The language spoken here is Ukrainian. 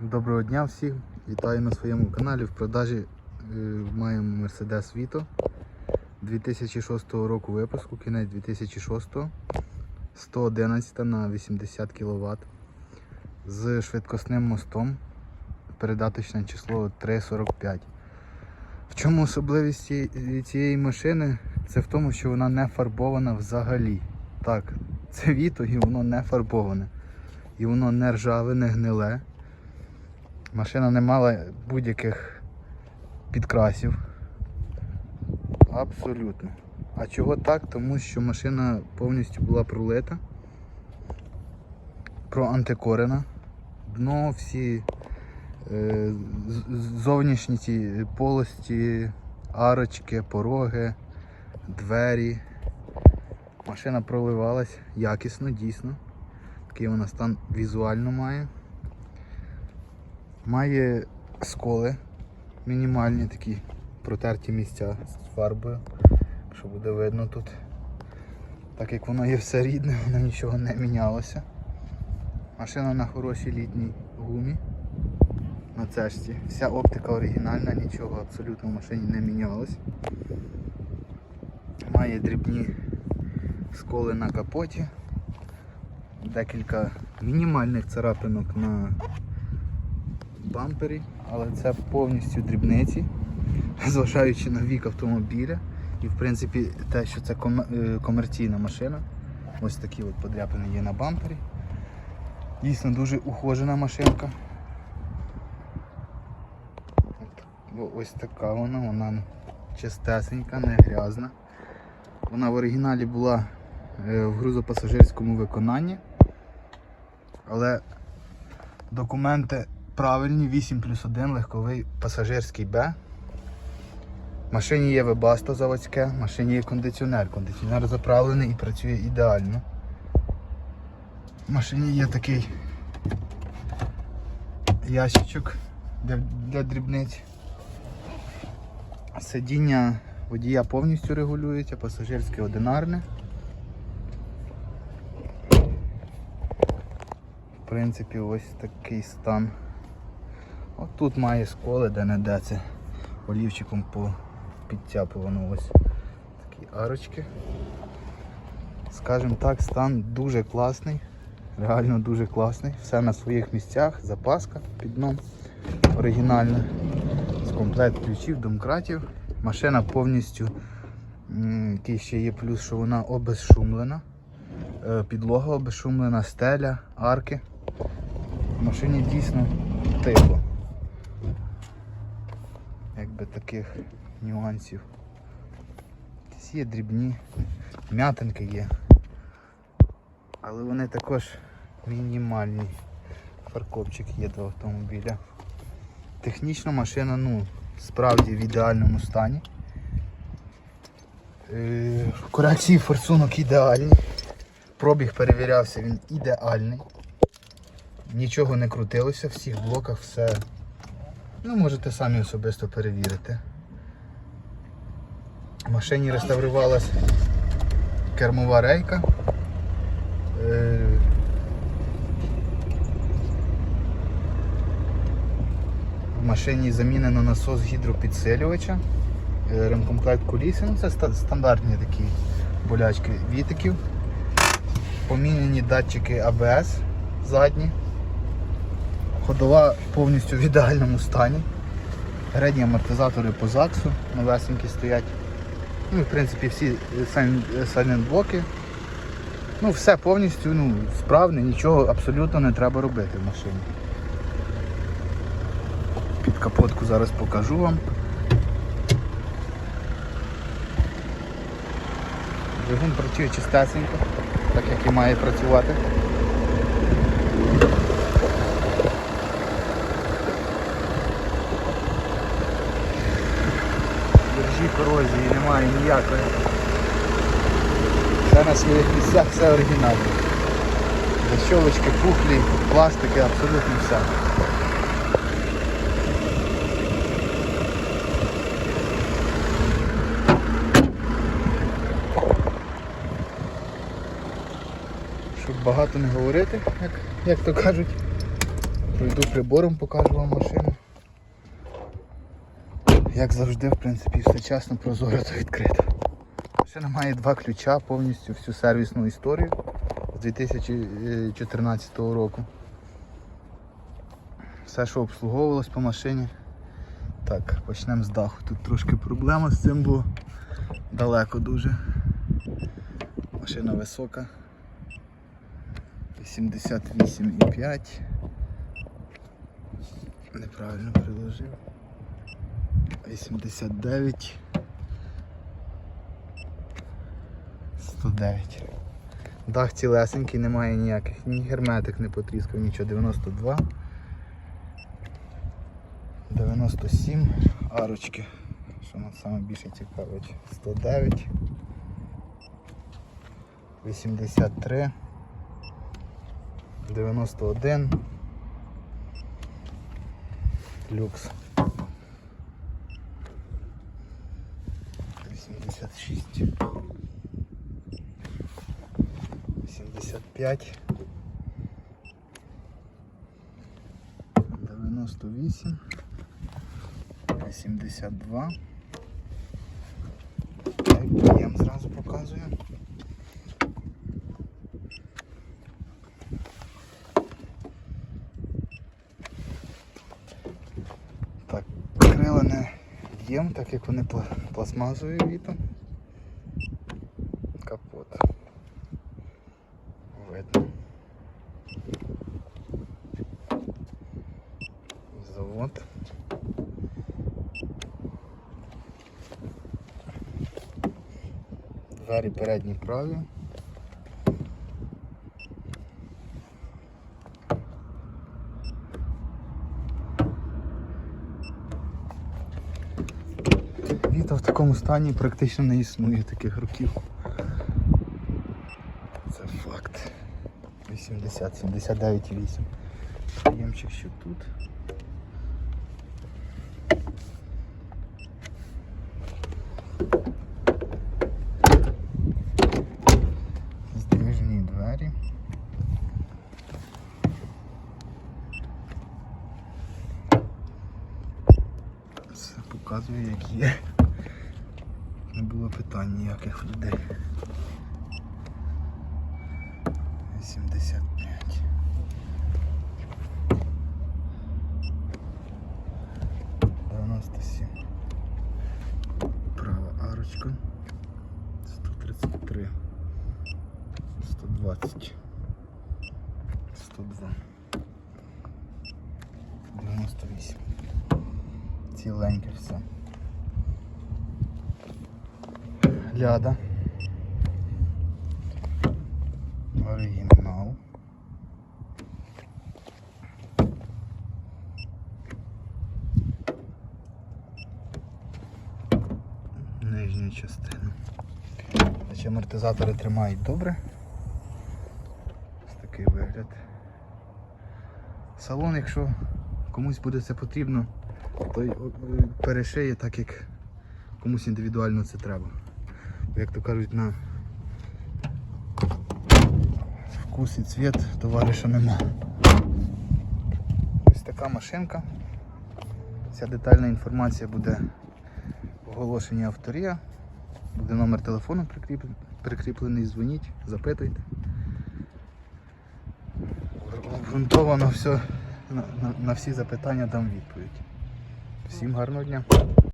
Доброго дня всім! Вітаю на своєму каналі. В продажі е, маємо Mercedes Vito 2006 року випуску, кінець 2006, 111 на 80 кВт з швидкосним мостом. Передаточне число 3,45. В чому особливість цієї- машини? Це в тому, що вона не фарбована взагалі. Так, це Vito і воно не фарбоване. І воно не ржаве, не гниле. Машина не мала будь-яких підкрасів. Абсолютно. А чого так? Тому що машина повністю була пролита, проантикорена. Дно, всі е, зовнішні ці полості, арочки, пороги, двері. Машина проливалась якісно, дійсно. Такий вона стан візуально має. Має сколи, мінімальні такі протерті місця з фарбою, що буде видно тут. Так як воно є все рідне, воно нічого не мінялося. Машина на хорошій літній гумі. На цешці. Вся оптика оригінальна, нічого абсолютно в машині не мінялось. Має дрібні сколи на капоті, декілька мінімальних царапинок на бампері, але це повністю дрібниці, зважаючи на вік автомобіля. І в принципі те, що це е, комерційна машина. Ось такі от подряпини є на бампері. Дійсно дуже ухожена машинка. Ось така вона, вона чистесенька, не грязна. Вона в оригіналі була е, в грузопасажирському виконанні. Але документи правильні, 8 плюс 1 легковий пасажирський Б. В машині є вебасто заводське, в машині є кондиціонер. Кондиціонер заправлений і працює ідеально. В машині є такий ящичок для, для дрібниць. Сидіння водія повністю регулюється, пасажирське одинарне. В принципі, ось такий стан. От тут має сколи, де не де олівчиком по підтяпувано ось такі арочки. Скажімо так, стан дуже класний, реально дуже класний. Все на своїх місцях, запаска під дном оригінальна. З комплект ключів, домкратів. Машина повністю, який ще є плюс, що вона обезшумлена. Е, Підлога обезшумлена, стеля, арки. В машині дійсно тихо. Якби таких нюансів. Якісь є дрібні, м'ятинки є. Але вони також мінімальні. Фаркопчик є до автомобіля. Технічно машина ну, справді в ідеальному стані. Е, Корекції форсунок ідеальні. Пробіг перевірявся, він ідеальний. Нічого не крутилося, в всіх блоках все. Ну, можете самі особисто перевірити. В машині реставрувалась кермова рейка. Е, В машині замінено насос гідропідсилювача, е, ремкомплект куліси. Ну, це стандартні такі болячки вітиків. Поміняні датчики АБС задні. Ходова повністю в ідеальному стані. Передні амортизатори по ЗАКСу новесенькі стоять. Ну, в принципі, всі сайлентблоки. Ну, все повністю ну, справне, нічого абсолютно не треба робити в машині. Під капотку зараз покажу вам. Двигун працює чистесенько, так як і має працювати. Держі корозії немає ніякої. Все на своїх місцях, все оригінальне. Защолочки, пухлі, пластики, абсолютно все. Щоб багато не говорити, як, як то кажуть. Пройду прибором, покажу вам машину. Як завжди, в принципі, все чесно, прозоро та відкрито. Машина має два ключа, повністю всю сервісну історію з 2014 року. Все, що обслуговувалось по машині. Так, почнемо з даху. Тут трошки проблема з цим, бо далеко дуже. Машина висока. 88,5. Неправильно приложив. 89. 109. Дах цілесенький, немає ніяких, ні герметик не потріскав, нічого. 92. 97 арочки. Що нас саме більше цікавить? 109. 83. 91. Люкс. 86. 85. 98. 82. Приєм зразу показую. Так, крила не в'єм, так як вони пла- вітом. Двері передні праві. Віта в такому стані практично не існує таких років. Це факт. 80, 79,8. Приємчик ще тут. Здвижні двері. Все показую, як є. Не було питань ніяких людей. 85. Дев'яносто сім. Права арочка. 133. 120. 102. 98. Ціленьке все. Ляда. Оригінал. Нижня частина. Значить, амортизатори тримають добре. Ось такий вигляд. Салон, якщо комусь буде це потрібно, то е, перешиє так, як комусь індивідуально це треба. Як то кажуть, на вкус і цвіт товариша нема. Ось така машинка. Вся детальна інформація буде в оголошенні авторія. Буде номер телефону прикріплений, дзвоніть, запитуйте. Обґрунтовано все, на, на, на всі запитання дам відповідь. Всім гарного дня.